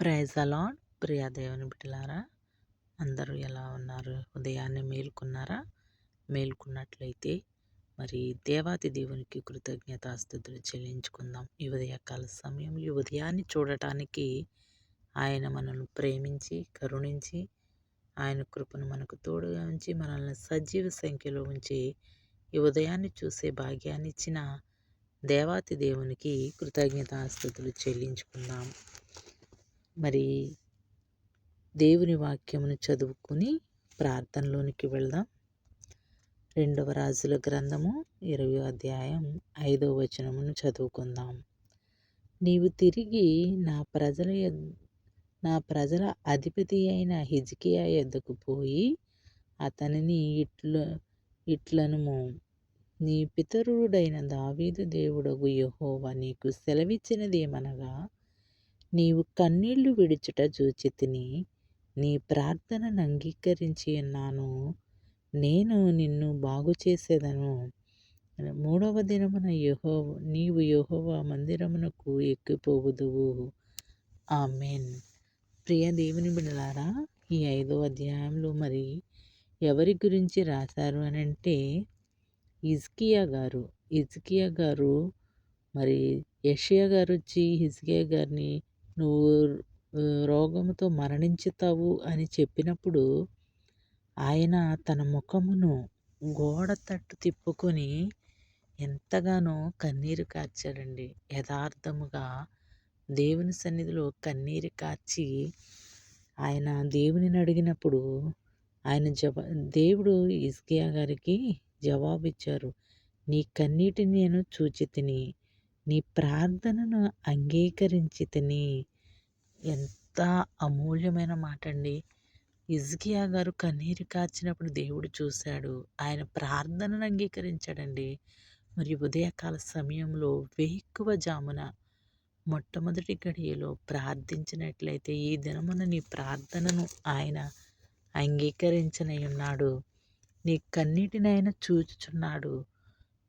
Praise అలాడ్ ప్రియా దేవుని బిడ్డలారా అందరూ ఎలా ఉన్నారు? ఉదయాన్నే మేల్కొన్నారా? మేల్కొన్నట్లయితే మరి దేవాతి దేవునికి కృతజ్ఞతాస్థుతులు చెల్లించుకుందాం. ఈ ఉదయకాల సమయం ఈ ఉదయాన్ని చూడటానికి ఆయన మనల్ని ప్రేమించి కరుణించి ఆయన కృపను మనకు తోడుగా ఉంచి మనల్ని సజీవ సంఖ్యలో ఉంచి ఈ ఉదయాన్ని చూసే భాగ్యాన్ని ఇచ్చిన దేవాతి దేవునికి కృతజ్ఞతాస్థుతులు చెల్లించుకుందాం. మరి దేవుని వాక్యమును చదువుకుని ప్రార్థనలోనికి వెళ్దాం. రెండవ రాజుల గ్రంథము ఇరవై అధ్యాయం ఐదవ వచనమును చదువుకుందాం. నీవు తిరిగి నా ప్రజల నా ప్రజల అధిపతి అయిన హిజ్కియా ఎద్దకు పోయి అతనిని ఇట్ల ఇట్లనుము. నీ పితరుడైన దావీదు దేవుడగు యహోవా నీకు సెలవిచ్చినదేమనగా నీవు కన్నీళ్ళు విడుచుట చూచితిని నీ ప్రార్థనను అంగీకరించి ఉన్నాను. నేను నిన్ను బాగు చేసేదను. మూడవ దినమున యహో నీవు యహోవ మందిరమునకు ఎక్కిపోవుదువు. ఆమెన్. ప్రియ దేవుని బిడలారా ఈ ఐదో అధ్యాయంలో మరి ఎవరి గురించి రాశారు అని అంటే ఇజ్కియా గారు. ఇజ్కియా గారు మరి యషియా గారు వచ్చి హిజ్కియా గారిని నువ్వు రోగముతో మరణించుతావు అని చెప్పినప్పుడు ఆయన తన ముఖమును గోడ తట్టు తిప్పుకొని ఎంతగానో కన్నీరు కార్చాడండి. యథార్థముగా దేవుని సన్నిధిలో కన్నీరు కార్చి ఆయన దేవునిని అడిగినప్పుడు ఆయన జవా దేవుడు ఇస్కియా గారికి జవాబిచ్చారు నీ కన్నీటిని నేను చూచి తిని నీ ప్రార్థనను అంగీకరించి తిని ఎంత అమూల్యమైన మాట అండి ఇజ్కియా గారు కన్నీరు కాచినప్పుడు దేవుడు చూశాడు. ఆయన ప్రార్థనను అంగీకరించాడండి. మరి ఉదయకాల సమయంలో వేక్కువ జామున మొట్టమొదటి గడియలో ప్రార్థించినట్లయితే ఈ దినమున నీ ప్రార్థనను ఆయన అంగీకరించనై ఉన్నాడు. నీ కన్నీటినైనా చూచుచున్నాడు.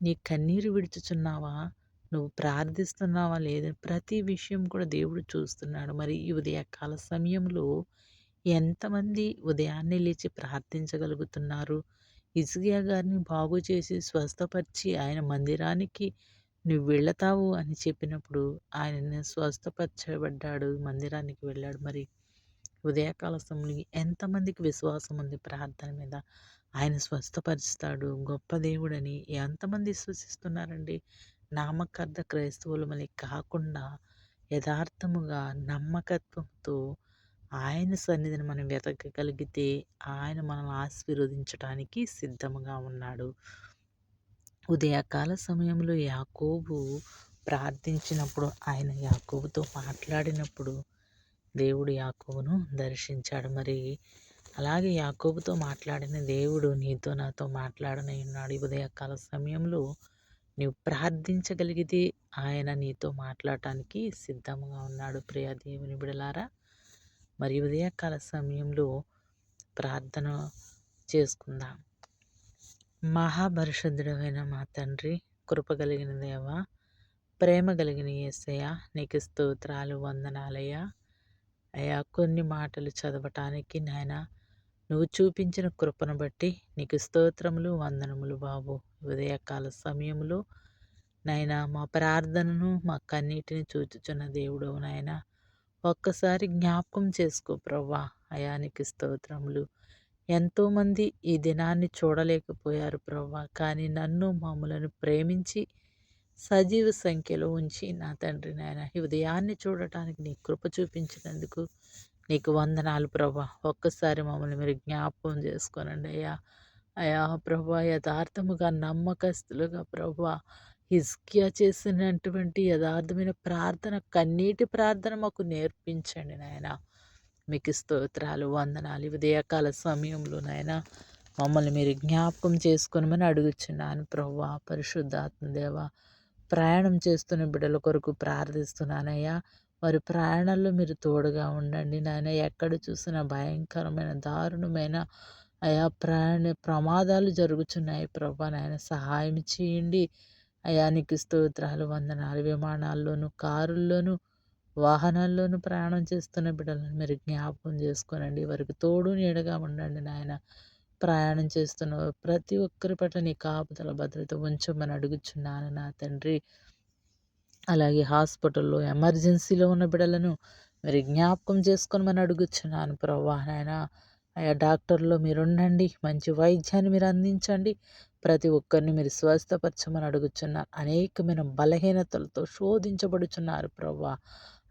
నీ కన్నీరు విడుచుచున్నావా? నువ్వు ప్రార్థిస్తున్నావా లేదా ప్రతి విషయం కూడా దేవుడు చూస్తున్నాడు. మరి ఈ ఉదయకాల సమయంలో ఎంతమంది ఉదయాన్నే లేచి ప్రార్థించగలుగుతున్నారు? ఇజ్గియా గారిని బాగు చేసి స్వస్థపరిచి ఆయన మందిరానికి నువ్వు వెళతావు అని చెప్పినప్పుడు ఆయన స్వస్థపరచబడ్డాడు మందిరానికి వెళ్ళాడు. మరి ఉదయకాల సమయంలో ఎంతమందికి విశ్వాసం ఉంది ప్రార్థన మీద? ఆయన స్వస్థపరుస్తాడు గొప్ప దేవుడని ఎంతమంది విశ్వసిస్తున్నారండి? నామకార్థ క్రైస్తవులమని కాకుండా యథార్థముగా నమ్మకత్వంతో ఆయన సన్నిధిని మనం వెతకగలిగితే ఆయన మనల్ని ఆశీర్వదించడానికి సిద్ధముగా ఉన్నాడు. ఉదయకాల సమయంలో యాకోబు ప్రార్థించినప్పుడు ఆయన యాకోబుతో మాట్లాడినప్పుడు దేవుడు యాకోబును దర్శించాడు. మరి అలాగే యాకోబుతో మాట్లాడిన దేవుడు నీతో నాతో మాట్లాడనై ఉన్నాడు. ఉదయకాల సమయంలో నీవు ప్రార్థించగలిగితే ఆయన నీతో మాట్లాడటానికి సిద్ధంగా ఉన్నాడు. ప్రియ దేవుని బిడలారా మరి ఉదయకాల సమయంలో ప్రార్థన చేసుకుందాం. మహాపరిశుద్ధుడమైన మా తండ్రి కృప కలిగిన దేవ ప్రేమ కలిగిన ఏసయ్య నీకు స్తోత్రాలు వందనాలయ్యా. అయ్యా కొన్ని మాటలు చదవటానికి నాయన నువ్వు చూపించిన కృపను బట్టి నీకు స్తోత్రములు వందనములు బాబు. ఉదయకాల సమయంలో నాయన మా ప్రార్థనను మా కన్నీటిని చూచుచున్న దేవుడు నాయన. ఒక్కసారి జ్ఞాపకం చేసుకో ప్రవ్వా. అయానికి స్తోత్రములు. ఎంతోమంది ఈ దినాన్ని చూడలేకపోయారు ప్రవ్వా. కానీ నన్ను మామూలను ప్రేమించి సజీవ సంఖ్యలో ఉంచి నా తండ్రి నాయన ఈ ఉదయాన్ని చూడటానికి నీ కృప చూపించినందుకు నీకు వందనాలు ప్రభా. ఒక్కసారి మమ్మల్ని మీరు జ్ఞాపకం చేసుకోనండి అయ్యా. అయా ప్రభా యథార్థముగా నమ్మకస్తులుగా ప్రభా హిజ్కియా చేసినటువంటి యథార్థమైన ప్రార్థన కన్నీటి ప్రార్థన మాకు నేర్పించండి నాయన. మీకు స్తోత్రాలు వందనాలు. ఉదయకాల సమయంలో నాయన మమ్మల్ని మీరు జ్ఞాపకం చేసుకోనమని అడుగుచున్నాను ప్రభా. పరిశుద్ధాత్మ దేవ ప్రయాణం చేస్తున్న బిడ్డల కొరకు ప్రార్థిస్తున్నానయ్యా. వారి ప్రయాణాల్లో మీరు తోడుగా ఉండండి. నాయన ఎక్కడ చూసినా భయంకరమైన దారుణమైన అయా ప్రయాణ ప్రమాదాలు జరుగుతున్నాయి ప్రభా. నాయన సహాయం చేయండి. అయానికి స్తోత్రాలు వందనాలు. విమానాల్లోనూ కారుల్లోనూ వాహనాల్లోనూ ప్రయాణం చేస్తున్న బిడ్డలను మీరు జ్ఞాపకం చేసుకోనండి. వారికి తోడు నీడగా ఉండండి నాయన. ప్రయాణం చేస్తున్న ప్రతి ఒక్కరి పట్ల నీ కాపుదల భద్రత ఉంచమని అడుగుచున్నాను నా తండ్రి. అలాగే హాస్పిటల్లో ఎమర్జెన్సీలో ఉన్న బిడ్డలను మరి జ్ఞాపకం చేసుకొని మనం అడుగుచున్నాను ప్రభా నాయన అయ్యా డాక్టర్లో మీరుండండి. మంచి వైద్యాన్ని మీరు అందించండి. ప్రతి ఒక్కరిని మీరు స్వస్థపరచమని అడుగుచున్నారు. అనేకమైన బలహీనతలతో శోధించబడుచున్నారు ప్రభా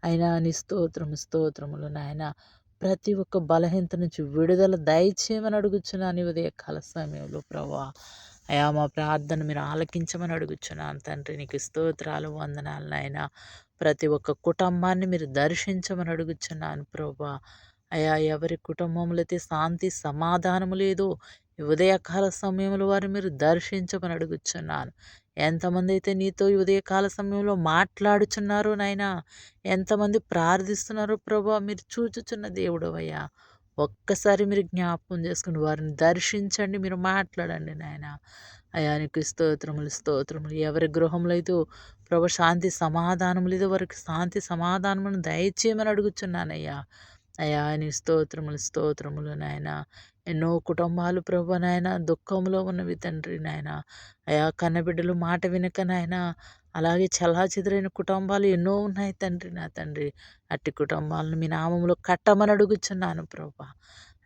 అయినా నీ స్తోత్రము స్తోత్రములు నాయన. ప్రతి ఒక్క బలహీనత నుంచి విడుదల దయచేయమని అడుగుచున్నాను ఉదయ కాల సమయంలో ప్రభా అయా మా ప్రార్థన మీరు ఆలకించమని అడుగుచున్నాను తండ్రి. నీకు స్తోత్రాలు వందనాలు నాయన. ప్రతి ఒక్క కుటుంబాన్ని మీరు దర్శించమని అడుగుచున్నాను ప్రభా. అయా ఎవరి కుటుంబంలో అయితే శాంతి సమాధానము లేదు ఉదయకాల సమయంలో వారు మీరు దర్శించమని అడుగుచున్నాను. ఎంతమంది అయితే నీతో ఉదయకాల సమయంలో మాట్లాడుచున్నారు నాయన ఎంతమంది ప్రార్థిస్తున్నారు ప్రభా మీరు చూచుచున్న దేవుడు అయ్యా ఒక్కసారి మీరు జ్ఞాపకం చేసుకుని వారిని దర్శించండి మీరు మాట్లాడండి నాయన. అయానికి స్తోత్రములు స్తోత్రములు. ఎవరి గృహంలో అయితే ప్రభు శాంతి సమాధానం లేదు వారికి శాంతి సమాధానమును దయచేయమని అడుగుచున్నానయ్యా. అయ్యా నీ స్తోత్రములు స్తోత్రములు నాయన. ఎన్నో కుటుంబాలు ప్రభు నాయన దుఃఖంలో ఉన్నవి తండ్రి నాయన. అయా కన్నబిడ్డలు మాట వినక నాయన. అలాగే చల్లా చెదిరైన కుటుంబాలు ఎన్నో ఉన్నాయి తండ్రి నా తండ్రి. అట్టి కుటుంబాలను మీ నామంలో కట్టమని అడుగుచున్నాను ప్రభా.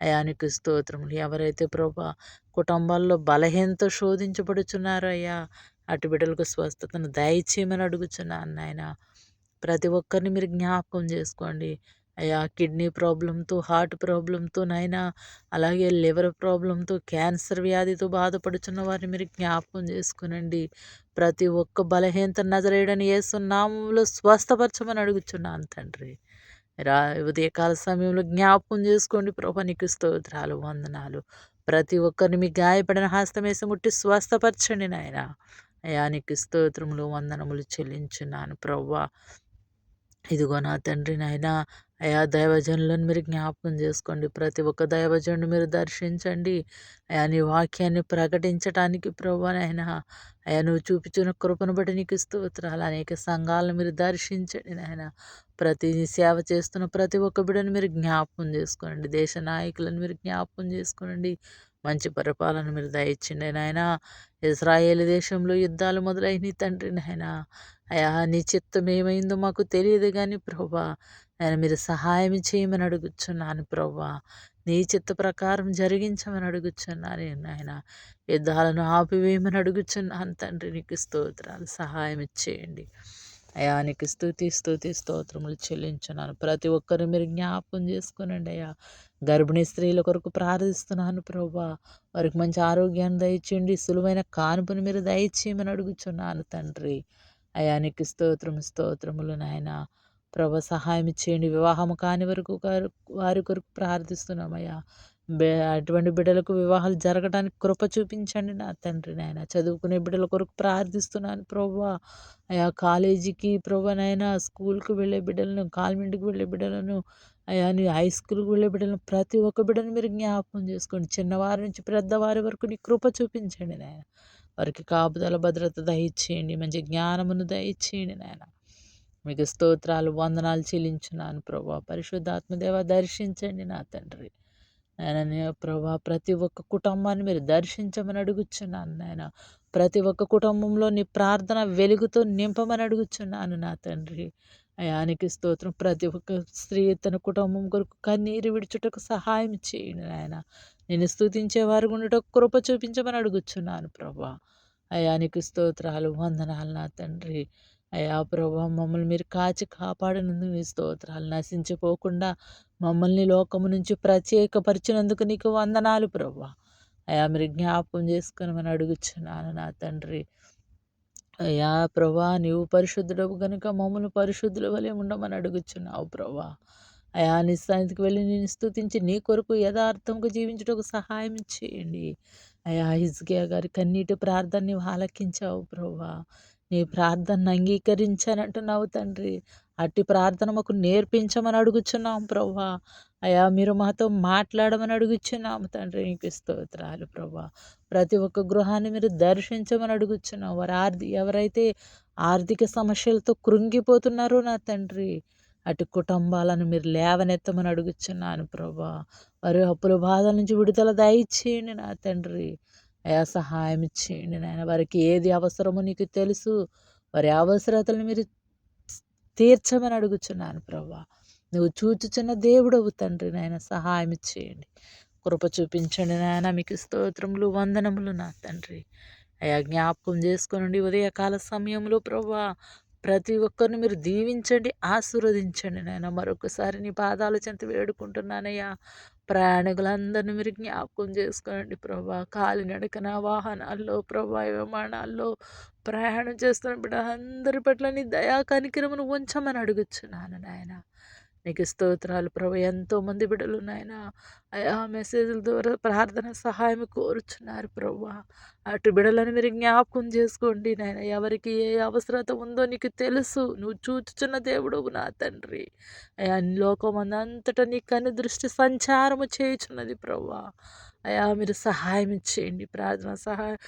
అయానికి స్తోత్రములు. ఎవరైతే ప్రభా కుటుంబాల్లో బలహీనతో శోధించబడుచున్నారో అయ్యా అటు బిడ్డలకు స్వస్థతను దయచేయమని అడుగుచున్నాను నాయన. ప్రతి ఒక్కరిని మీరు జ్ఞాపకం చేసుకోండి. కిడ్నీ ప్రాబ్లంతో హార్ట్ ప్రాబ్లంతో నాయన అలాగే లివర్ ప్రాబ్లంతో క్యాన్సర్ వ్యాధితో బాధపడుచున్న వారిని మీరు జ్ఞాపకం చేసుకునండి. ప్రతి ఒక్క బలహీనత నజరేయడని ఏసునామంలో స్వస్థపరచమని అడుగుచున్నాను తండ్రి. రా ఉదయకాల సమయంలో జ్ఞాపకం చేసుకోండి ప్రభా నీకు స్తోత్రాలు వందనాలు. ప్రతి ఒక్కరిని మీ గాయపడిన హస్తమేసి ముట్టి స్వస్థపరచండి నాయన. అయా నీకు స్తోత్రములు వందనములు చెల్లించున్నాను ప్రవ్వా ఇదిగో నా తండ్రి నాయన అయా దైవజనులను మీరు జ్ఞాపకం చేసుకోండి. ప్రతి ఒక్క దైవజనుడు మీరు దర్శించండి. అయా నీ వాక్యాన్ని ప్రకటించటానికి ప్రభు నాయన అయా నువ్వు చూపించిన కృపను బట్టి నీకు స్తోత్రాలు. అనేక సంఘాలను మీరు దర్శించండి నాయన. ప్రతి సేవ చేస్తున్న ప్రతి ఒక్క బిడ్డను మీరు జ్ఞాపకం చేసుకోండి దేశ నాయకులను మీరు జ్ఞాపకం చేసుకోండి మంచి పరిపాలన మీరు దయచిండి నాయన. ఇజ్రాయేల్ దేశంలో యుద్ధాలు మొదలైన తండ్రి నాయన. అయా నీ చిత్తం ఏమైందో మాకు తెలియదు కానీ ప్రభా ఆయన మీరు సహాయం చేయమని అడుగుచున్నాను ప్రభా నీ చిత్త ప్రకారం జరిగించమని అడుగుచున్నాను నాయన. యుద్ధాలను ఆపివేయమని అడుగుచున్నాను తండ్రి నీకు స్తోత్రాలు. సహాయం ఇచ్చేయండి. అయ్యా నీకు స్థుతి స్థుతి స్తోత్రములు చెల్లించున్నాను. ప్రతి ఒక్కరు మీరు జ్ఞాపకం చేసుకునండి అయ్యా. గర్భిణీ స్త్రీల కొరకు ప్రార్థిస్తున్నాను ప్రభా వారికి మంచి ఆరోగ్యాన్ని దయచేయండి. సులువైన కానుపుని మీరు దయచేయమని అడుగుచున్నాను తండ్రి. అయా నీకు స్తోత్రము స్తోత్రములు నాయన. ప్రభు సహాయం చేయండి వివాహం కాని వరకు వారి కొరకు ప్రార్థిస్తున్నామయ్యా. అటువంటి బిడ్డలకు వివాహాలు జరగడానికి కృప చూపించండి నా తండ్రి నాయన. చదువుకునే బిడ్డల కొరకు ప్రార్థిస్తున్నాను ప్రభు. అయా కాలేజీకి ప్రభానైనా స్కూల్కి వెళ్ళే బిడ్డలను కాన్వెంట్కి వెళ్ళే బిడ్డలను అయా నీ హై స్కూల్కి వెళ్ళే బిడ్డలను ప్రతి ఒక్క బిడ్డను మీరు జ్ఞాపకం చేసుకోండి. చిన్నవారి నుంచి పెద్దవారి వరకు నీ కృప చూపించండి నాయన. వారికి కాపుదల భద్రత దయచేయండి. మంచి జ్ఞానమును దయచేయండి నాయన. మీకు స్తోత్రాలు వందనాలు చెల్లించున్నాను ప్రభా. పరిశుద్ధాత్మదేవ దర్శించండి నా తండ్రి. నాయన ప్రభా ప్రతి ఒక్క కుటుంబాన్ని మీరు దర్శించమని అడుగుచున్నాను నాయన. ప్రతి ఒక్క కుటుంబంలో నీ ప్రార్థన వెలుగుతో నింపమని అడుగుచున్నాను నా తండ్రి. అయానికి స్తోత్రం. ప్రతి ఒక్క స్త్రీ తన కుటుంబం కొరకు కన్నీరు విడుచుటకు సహాయం చేయండి నాయన. నేను స్థుతించే వారు ఉండటకు కృప చూపించమని అడుగుచున్నాను ప్రభా. అయానికి స్తోత్రాలు వందనాలు నా తండ్రి. అయ్యా ప్రభా మమ్మల్ని మీరు కాచి కాపాడినందుకు మీ స్తోత్రాలు. నశించిపోకుండా మమ్మల్ని లోకము నుంచి ప్రత్యేకపరిచినందుకు నీకు వందనాలు ప్రభా. అయ్యా మీరు జ్ఞాపకం చేసుకుని మనం అడుగుచున్నాను నా తండ్రి. అయ్యా ప్రభా నీవు పరిశుద్ధుడవు కనుక మమ్మల్ని పరిశుద్ధుల వలె ఉండమని అడుగుచున్నావు ప్రభా. అయా నిస్థానికి వెళ్ళి నేను స్థుతించి నీ కొరకు యథార్థంగా జీవించడానికి సహాయం చేయండి. అయా హిజ్కియా గారి కన్నీటి ప్రార్థనని ఆలకించావు ప్రభా. నీ ప్రార్థనను అంగీకరించానంటున్నావు తండ్రి. అట్టి ప్రార్థన మాకు నేర్పించమని అడుగుచున్నాం ప్రభా అయా మీరు మాతో మాట్లాడమని అడుగుచున్నాము తండ్రి. నీకు స్తోత్రాలు ప్రభా ప్రతి ఒక్క గృహాన్ని మీరు దర్శించమని అడుగుచున్నాం. వారు ఆర్థి ఎవరైతే ఆర్థిక సమస్యలతో కృంగిపోతున్నారో నా తండ్రి అటు కుటుంబాలను మీరు లేవనెత్తమని అడుగుచున్నాను ప్రభా వారి అప్పుల బాధల నుంచి విడుదల దయచేయండి నా తండ్రి. అయా సహాయం చేయండి నాయన. వారికి ఏది అవసరమో నీకు తెలుసు. వారి అవసరతలను మీరు తీర్చమని అడుగుచున్నాను ప్రభా. నువ్వు చూచుచున్న దేవుడవు తండ్రి నాయన. సహాయం చేయండి కృప చూపించండి నాయన. మీకు స్తోత్రములు వందనములు నా తండ్రి. అయా జ్ఞాపకం చేసుకోనండి. ఉదయకాల సమయంలో ప్రభా ప్రతి ఒక్కరిని మీరు దీవించండి ఆశీర్వదించండి నాయన. మరొకసారి నీ పాదాల చెంత వేడుకుంటున్నానయ్యా. ప్రయాణికులందరినీ మీరు జ్ఞాపకం చేసుకోనండి ప్రభా. కాలినడకన వాహనాల్లో ప్రభా విమానాల్లో ప్రయాణం చేస్తున్న బిడ్డ అందరి పట్ల నీ దయా కనికరమును ఉంచమని అడుగుచున్నాను నాయన. నీకు స్తోత్రాలు ప్రభు. ఎంతోమంది బిడ్డలు నాయన. ఆ మెసేజ్ల ద్వారా ప్రార్థన సహాయం కోరుచున్నారు ప్రభు. అటు బిడ్డలను మీరు జ్ఞాపకం చేసుకోండి నాయన. ఎవరికి ఏ అవసరత ఉందో నీకు తెలుసు. నువ్వు చూచుచున్న దేవుడు నా తండ్రి. అయా లోకం అంతటా నీ కను దృష్టి సంచారము చేయుచున్నది ప్రభు. అయా మీరు సహాయం చేయండి. ప్రార్థన సహాయం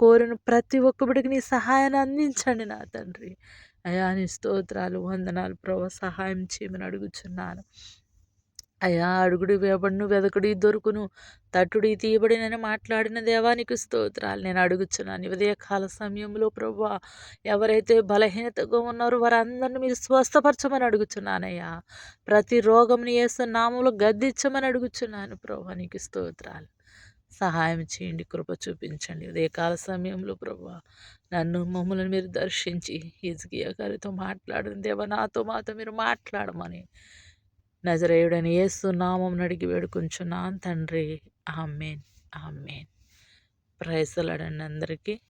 కోరిన ప్రతి ఒక్క బిడ్డకి నీ సహాయాన్ని అందించండి నా తండ్రి. అయా నీ స్తోత్రాలు వందనాలు ప్రభు సహాయం చేయమని అడుగుచున్నాను. అయా అడుగుడి వేబడును వెదకుడి దొరుకును తట్టుడి తీయబడినని మాట్లాడిన దేవానికి స్తోత్రాలు. నేను అడుగుచున్నాను ఉదయకాల సమయంలో ప్రభు ఎవరైతే బలహీనతగా ఉన్నారో వారందరిని మీరు స్వస్థపరచమని అడుగుచున్నానయ్యా. ప్రతి రోగంని వేస్తున్న నామంలో గద్దించమని అడుగుచున్నాను ప్రభు నీకు స్తోత్రాలు. సహాయం చేయండి కృప చూపించండి. ఉదయకాల సమయంలో ప్రభు నన్ను మమ్మల్ని మీరు దర్శించి హిజ్కియా గారితో మాట్లాడిన దేవ నాతో మాతో మీరు మాట్లాడమని. నజరేయుడని నామం అడిగి వేడుకుంటున్నాను తండ్రి. ఆమెన్. ఆమెన్. ప్రైజలాడండి అందరికీ.